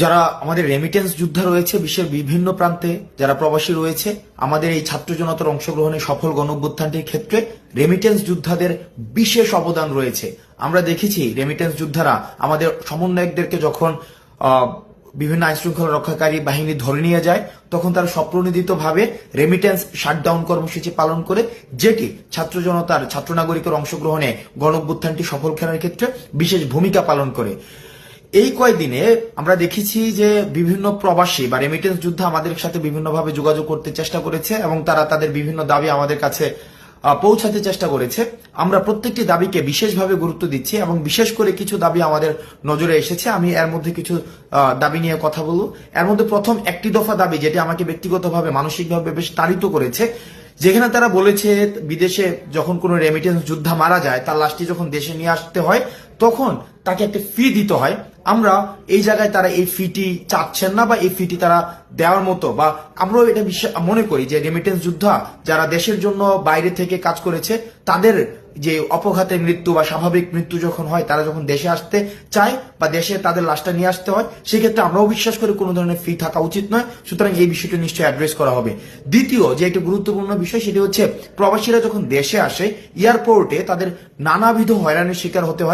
যারা আমাদের রেমিটেন্স যোদ্ধা রয়েছে, বিশ্বের বিভিন্ন প্রান্তে যারা প্রবাসী রয়েছে, আমাদের এই ছাত্র জনতার অংশগ্রহণে সফল গণঅভ্যুত্থানটির ক্ষেত্রে রেমিটেন্স যোদ্ধাদের বিশেষ অবদান রয়েছে। আমরা দেখেছি রেমিটেন্স যোদ্ধারা আমাদের সমন্বয়কদেরকে যখন বিভিন্ন আইন শৃঙ্খলা রক্ষাকারী বাহিনী ধরে নিয়ে যায়, তখন তারা স্বপ্রণোদিত ভাবে রেমিটেন্স শাটডাউন কর্মসূচি পালন করে যেটি ছাত্র জনতার, ছাত্র নাগরিকের অংশগ্রহণে গণঅভ্যুত্থানটি সফল খেলার ক্ষেত্রে বিশেষ ভূমিকা পালন করে। এই কয়েকদিনে আমরা দেখেছি যে বিভিন্ন প্রবাসী বা রেমিটেন্স যোদ্ধা আমাদের সাথে বিভিন্নভাবে যোগাযোগ করতে চেষ্টা করেছে এবং তারা তাদের বিভিন্ন দাবি আমাদের কাছে পৌঁছাতে চেষ্টা করেছে। আমরা প্রত্যেকটি দাবিকে বিশেষভাবে গুরুত্ব দিচ্ছি এবং বিশেষ করে কিছু দাবি আমাদের নজরে এসেছে। আমি এর মধ্যে কিছু দাবি নিয়ে কথা বলব। এর মধ্যে প্রথম একটি দফা দাবি যেটি আমাকে ব্যক্তিগতভাবে, মানসিকভাবে বেশ তাড়িত করেছে, যেখানে তারা বলেছে বিদেশে যখন কোনো রেমিটেন্স যোদ্ধা মারা যায়, তার লাশটি যখন দেশে নিয়ে আসতে হয়, তখন তাকে একটা ফি দিতে হয়। আমরা এই জায়গায় তারা এই ফিটি চাচ্ছেন না বা এই ফিটি তারা দেওয়ার মতো বা আমরাও এটা বিশ্বাস, মনে করি যে রেমিটেন্স যোদ্ধা যারা দেশের জন্য বাইরে থেকে কাজ করেছে, তাদের যে অপঘাতে মৃত্যু বা স্বাভাবিক মৃত্যু যখন হয়, তারা যখন দেশে আসতে চায় বা দেশে তাদের লাশটা নিয়ে আসতে হয়, সেক্ষেত্রে আমরাও বিশ্বাস করি কোনো ধরনের ফি থাকা উচিত নয়। সুতরাং এই বিষয়টি নিশ্চয়ই অ্যাড্রেস করা হবে। দ্বিতীয় যে একটি গুরুত্বপূর্ণ বিষয়, সেটি হচ্ছে প্রবাসীরা যখন দেশে আসে এয়ারপোর্টে তাদের নানাবিধ হয়রানির শিকার হতে হয়।